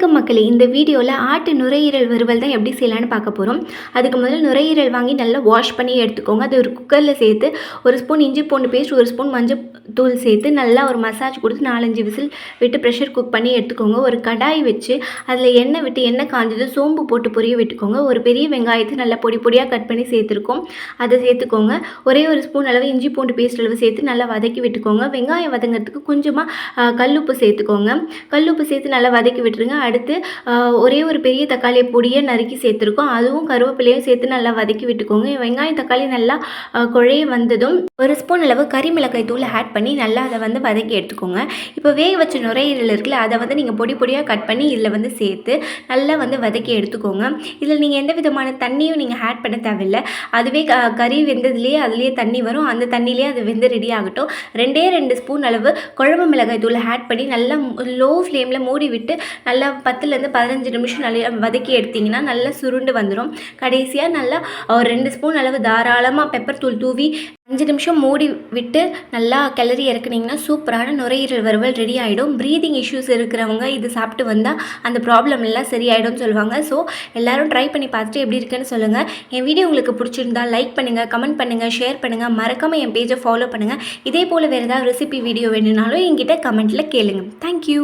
வணக்கம் மக்களே. இந்த வீடியோவில் ஆட்டு நுரையீரல் வறுவல் தான் எப்படி செய்யலான்னு பார்க்க போகிறோம் அதுக்கு முதல்ல நுரையீரல் வாங்கி நல்லா வாஷ் பண்ணி எடுத்துக்கோங்க. அது ஒரு குக்கரில் சேர்த்து ஒரு ஸ்பூன் இஞ்சி பூண்டு பேஸ்ட் ஒரு ஸ்பூன் மஞ்சள் தூள் சேர்த்து நல்லா ஒரு மசாஜ் கொடுத்து நாலஞ்சு விசில் விட்டு ப்ரெஷர் குக் பண்ணி எடுத்துக்கோங்க. ஒரு கடாய் வச்சு அதில் எண்ணெய் விட்டு எண்ணெய் காஞ்சது சோம்பு போட்டு பொரிய விட்டுக்கோங்க. ஒரு பெரிய வெங்காயத்தை நல்லா பொடி பொடியாக கட் பண்ணி சேர்த்துருக்கோம். அதை சேர்த்துக்கோங்க. ஒரே ஒரு ஸ்பூன் அளவு இஞ்சி பூண்டு பேஸ்ட் அளவு சேர்த்து நல்லா வதக்கி விட்டுக்கோங்க. வெங்காயம் வதங்கிறதுக்கு கொஞ்சமாக கல்லுப்பு சேர்த்துக்கோங்க. கல்லுப்பு சேர்த்து நல்லா வதக்கி விட்டுருங்க. அடுத்து ஒரே ஒரு பெரிய தக்காளியை பொடியை நறுக்கி சேர்த்துருக்கோம். அதுவும் கருவேப்பிலையும் சேர்த்து நல்லா வதக்கி விட்டுக்கோங்க. வெங்காயம் தக்காளி நல்லா குழைய வந்ததும் ஒரு ஸ்பூன் அளவு கறி மிளகாய் தூள் ஆட் பண்ணி நல்லா அதை வந்து வதக்கி எடுத்துக்கோங்க. இப்போ வேக வச்ச நுரையீரல் இருக்குல்ல அதை வந்து நீங்கள் பொடி பொடியாக கட் பண்ணி இதில் வந்து சேர்த்து நல்லா வந்து வதக்கி எடுத்துக்கோங்க. இதில் நீங்கள் எந்த விதமான தண்ணியும் நீங்கள் ஆட் பண்ண தேவையில்லை. அதுவே க கறி வெந்ததுலேயே அதுலேயே தண்ணி வரும். அந்த தண்ணியிலே அது வெந்து ரெடி ஆகட்டும். ரெண்டே ரெண்டு ஸ்பூன் அளவு குழம்பு மிளகாய் தூள் ஆட் பண்ணி நல்லா லோ ஃப்ளேமில் மூடி விட்டு நல்லா பத்துலேருந்து பதினஞ்சு நிமிஷம் நல்லா வதக்கி எடுத்திங்கன்னா நல்லா சுருண்டு வந்துடும். கடைசியாக நல்லா ஒரு ரெண்டு ஸ்பூன் அளவு தாராளமாக பெப்பர் தூள் தூவி அஞ்சு நிமிஷம் மூடி விட்டு நல்லா கிளறி இறக்குனீங்கன்னா சூப்பரான நுரையீரல் வறுவல் ரெடி ஆகிடும் ப்ரீதிங் இஷ்யூஸ் இருக்கிறவங்க இது சாப்பிட்டு வந்தால் அந்த ப்ராப்ளம் எல்லாம் சரியாயிடும்னு சொல்லுவாங்க. ஸோ எல்லாரும் ட்ரை பண்ணி பார்த்துட்டு எப்படி இருக்குன்னு சொல்லுங்கள் என் வீடியோ உங்களுக்கு பிடிச்சிருந்தா லைக் பண்ணுங்கள் கமெண்ட் பண்ணுங்கள் ஷேர் பண்ணுங்கள் மறக்காமல் என் பேஜை ஃபாலோ பண்ணுங்கள் இதே போல் வேறு ஏதாவது ரெசிபி வீடியோ வேணும்னாலும் என்கிட்ட கமெண்ட்டில் கேளுங்க. தேங்க்யூ